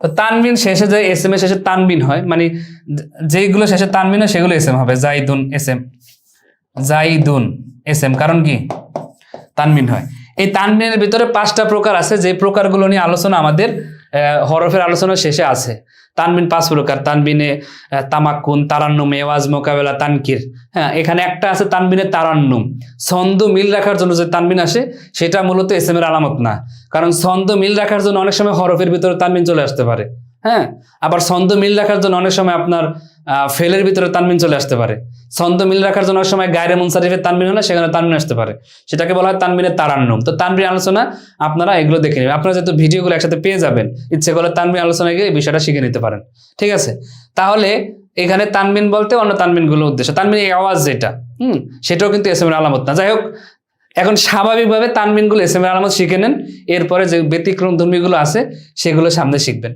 তো তানবিন শেষে যে এস এম এর শেষে তানবিন হয় মানে যেগুলো শেষে তানবিন হয়, সেগুলো এস এম হবে, জাইদুন এস এম জাইদুন এস এম কারণ কি? তানবিন হয়। এই তানবিনের ভিতরে পাঁচটা প্রকার আছে, যে প্রকারগুলো নিয়ে আলোচনা আমাদের হরফের আলোচনা শেষে আছে। তানবিন পাঁচ প্রকার, তানবিনে তামাকুন তামাক্কুন, তারান্নুম এওয়াজ মোকাবেলা, তানকির। হ্যাঁ এখানে একটা আছে তানবিনে তারান্নুম। ছন্দ মিল রাখার জন্য যে তানবিন আসে, সেটা মূলত এস এর আলামত না। কারণ ছন্দ মিল রাখার জন্য অনেক সময় হরফের ভিতরে তানবিন চলে আসতে পারে। হ্যাঁ আবার ছন্দ মিল রাখার জন্য অনেক সময় আপনার ফেলের ভিতরে তানবিন চলে আসতে পারে। ছন্দ মিল রাখার জন্য সময় গায়রে মুনসারিফের তানবিন হলে সেখানে তানমিন আসতে পারে। সেটাকে বলা হয় তানমিনের তারান্নম। তো তানবিন আলোচনা আপনারা এগুলো দেখে নেবেন। আপনারা যেহেতু ভিডিওগুলো একসাথে পেয়ে যাবেন, ইচ্ছে করলে তানবিন আলোচনায় গিয়ে এই বিষয়টা শিখে নিতে পারেন। ঠিক আছে? তাহলে এখানে তানবিন বলতে অন্য তানবিনগুলো উদ্দেশ্য। তানবিন এই আওয়াজ যেটা, হুম, সেটাও কিন্তু এস এর আলামত না। যাই হোক, এখন স্বাভাবিকভাবে তানবিনগুলো এস এর আলামত শিখে নেন। এরপরে যে ব্যতিক্রম ধর্মীগুলো আছে, সেগুলো সামনে শিখবেন।